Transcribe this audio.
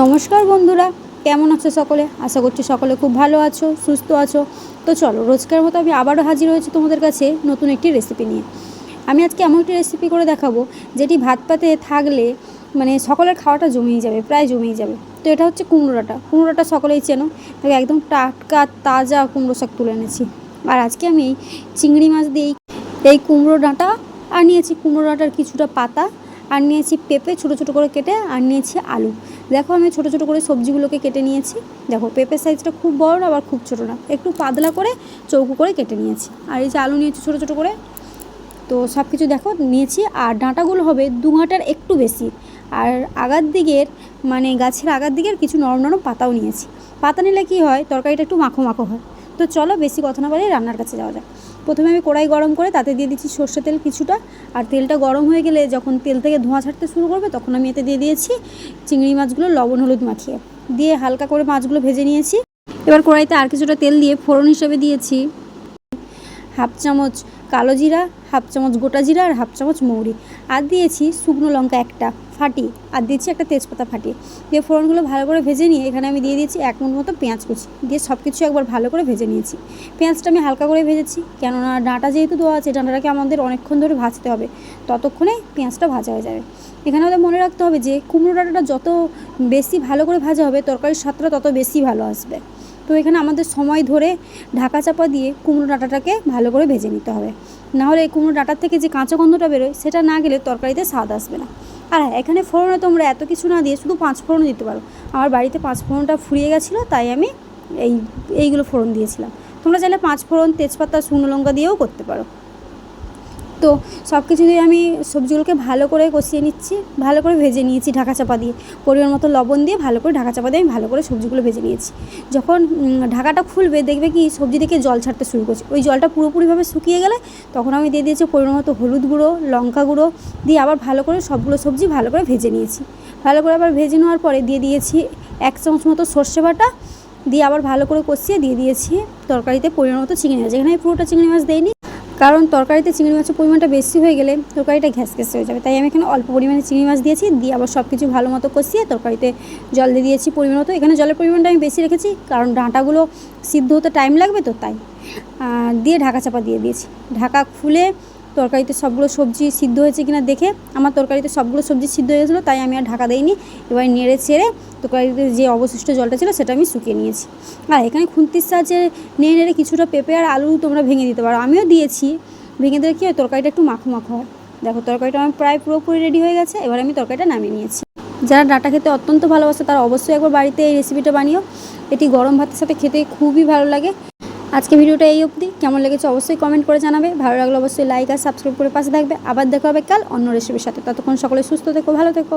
নমস্কার বন্ধুরা, কেমন আছো সকলে? আশা করছি সকলে খুব ভালো আছো, সুস্থ আছো। তো চলো, রোজকার মতো আমি আবারও হাজির হয়েছি তোমাদের কাছে নতুন একটি রেসিপি নিয়ে। আমি আজকে এমন একটি রেসিপি করে দেখাবো, যেটি ভাত পাতে থাকলে মানে সকলের খাওয়াটা জমেই যাবে, প্রায় জমেই যাবে। তো এটা হচ্ছে কুমড়োটা। কুমড়োটা সকলেই চেনো দেখো একদম টাটকা, তাজা কুমড়ো শাক তুলে এনেছি। আর আজকে আমি চিংড়ি মাছ দিয়েই এই কুমড়ো ডাঁটা আর নিয়েছি কুমড়ো ডাঁটার কিছুটা পাতা আর নিয়েছি পেঁপে, ছোটো ছোটো করে কেটে আর নিয়েছি আলু। দেখো আমি ছোটো ছোটো করে সবজিগুলোকে কেটে নিয়েছি। দেখো, পেঁপের সাইজটা খুব বড় না আবার খুব ছোটো না। একটু পাতলা করে চৌকো করে কেটে নিয়েছি। আর এই যে আলু নিয়েছি ছোটো ছোটো করে, তো সব কিছু দেখো নিয়েছি। আর ডাঁটাগুলো হবে দু ঘাটার একটু বেশি। আর আগার দিকের মানে গাছের আগার দিকের কিছু নরম নরম পাতাও নিয়েছি। পাতা নিলে কী হয়, তরকারিটা একটু মাখো মাখো হয়। তো চলো বেশি কথা না বলে রান্নার কাছে যাওয়া যাক। প্রথমে আমি কড়াই গরম করে তাতে দিয়ে দিচ্ছি সর্ষে তেল কিছুটা, আর তেলটা গরম হয়ে গেলে যখন তেল থেকে ধোঁয়া ছাড়তে শুরু করবে তখন আমি এতে দিয়ে দিয়েছি চিংড়ি মাছগুলো, লবণ, হলুদ মাখিয়ে। দিয়ে হালকা করে মাছগুলো ভেজে নিয়েছি। এবার কড়াইতে আর কিছুটা তেল দিয়ে ফোড়ন হিসেবে দিয়েছি। হাফ চামচ কালো জিরা, হাফ চামচ গোটা জিরা, আর হাফ চামচ মৌরি। আর দিয়েছি শুকনো লঙ্কা একটা। ফাটিয়ে আর দিচ্ছি একটা তেজপাতা ফাটিয়ে দিয়ে ফোড়নগুলো ভালো করে ভেজে নিয়ে এখানে আমি দিয়ে দিয়েছি এক মুঠ মতো পেঁয়াজ কুচি। দিয়ে সব কিছু একবার ভালো করে ভেজে নিয়েছি। পেঁয়াজটা আমি হালকা করে ভেজেছি, কেননা ডাঁটা যেহেতু দেওয়া আছে, ডাঁটাটাকে আমাদের অনেকক্ষণ ধরে ভাজতে হবে। ততক্ষণে পেঁয়াজটা ভাজা হয়ে যাবে। এখানে আমাদের মনে রাখতে হবে যে, কুমড়ো ডাঁটাটা যত বেশি ভালো করে ভাজা হবে, তরকারির স্বাদটা তত বেশি ভালো আসবে। তো এখানে আমাদের সময় ধরে ঢাকা চাপা দিয়ে কুমড়ো ডাঁটাটাকে ভালো করে ভেজে নিতে হবে। নাহলে কুমড়ো ডাঁটার থেকে যে কাঁচা গন্ধটা বেরোয়, সেটা না গেলে তরকারিতে স্বাদ আসবে না। আর এখানে ফোড়নে তোমরা এত কিছু না দিয়ে শুধু পাঁচ ফোড়ন দিতে পারো। আমার বাড়িতে পাঁচ ফোড়নটা ফুরিয়ে গেছিল, তাই আমি এই, এইগুলো ফোড়ন দিয়েছিলাম। তোমরা চাইলে পাঁচ ফোড়ন তেজপাতা, শুকনো লঙ্কা দিয়েও করতে পারো। তো সব কিছু দিয়ে আমি সবজিগুলোকে ভালো করে কষিয়ে নিচ্ছি, ভালো করে ভেজে নিয়েছি ঢাকা চাপা দিয়ে। পরিমাণ মতো লবণ দিয়ে ভালো করে ঢাকা চাপা দিয়ে আমি ভালো করে সবজিগুলো ভেজে নিয়েছি। যখন ঢাকাটা খুলবে দেখবে কি সবজি থেকে জল ছাড়তে শুরু করছে। ওই জলটা পুরোপুরিভাবে শুকিয়ে গেলে তখন আমি দিয়ে দিয়েছি পরিমাণ মতো হলুদ গুঁড়ো, লঙ্কা গুঁড়ো, দিয়ে আবার ভালো করে সবগুলো সবজি ভালো করে ভেজে নিয়েছি। ভালো করে আবার ভেজে নেওয়ার পরে দিয়ে দিয়েছি এক চামচ মতো সর্ষে বাটা, দিয়ে আবার ভালো করে কষিয়ে দিয়ে দিয়েছি তরকারিতে পরিমাণ মতো চিংড়ি মাছ। এখানে আমি পুরোটা চিংড়ি মাছ দেইনি। কারণ তরকারিতে চিংড়ি মাছের পরিমাণটা বেশি হয়ে গেলে তরকারিটা ঘ্যাস ঘ্যাস হয়ে যাবে। তাই আমি এখানে অল্প পরিমাণে চিংড়ি মাছ দিয়েছি, দিয়ে আবার সব কিছু ভালো মতো কষিয়ে তরকারিতে জল দিয়ে দিয়েছি পরিমাণ মতো। এখানে জলের পরিমাণটা আমি বেশি রেখেছি, কারণ ডাঁটাগুলো সিদ্ধ হতে টাইম লাগবে তো তাই। দিয়ে ঢাকা চাপা দিয়ে দিয়েছি। ঢাকা খুলে তরকারিতে সবগুলো সবজি সিদ্ধ হয়েছে কিনা দেখে আমার তরকারিতে সবগুলো সবজি সিদ্ধ হয়ে গেছিল, তাই আমি আর ঢাকা দেইনি। এবার নেড়ে ছেড়ে তরকারিতে যে অবশিষ্ট জলটা ছিল সেটা আমি শুকিয়ে নিয়েছি। আর এখানে খুন্তির সাহায্যে নেড়ে নেড়ে কিছুটা পেঁপে আর আলু তোমরা ভেঙে দিতে পারো। আমিও দিয়েছি। ভেঙে দিলে কী হয়, তরকারিটা একটু মাখো মাখো হয়। দেখো, তরকারিটা আমার প্রায় পুরোপুরি রেডি হয়ে গেছে। এবার আমি তরকারিটা নামিয়ে নিয়েছি। যারা ডাটা খেতে অত্যন্ত ভালোবাসে, তারা অবশ্যই একবার বাড়িতে এই রেসিপিটা বানিও। এটি গরম ভাতের সাথে খেতে খুবই ভালো লাগে। আজকে ভিডিওটা এই অবধি। কেমন লেগেছে অবশ্যই কমেন্ট করে জানাবে। ভালো লাগলে অবশ্যই লাইক আর সাবস্ক্রাইব করে পাশে থাকবে। আবার দেখা হবে কাল অন্য রেসিপির সাথে। ততক্ষণ সকলে সুস্থ থেকো, ভালো থেকো।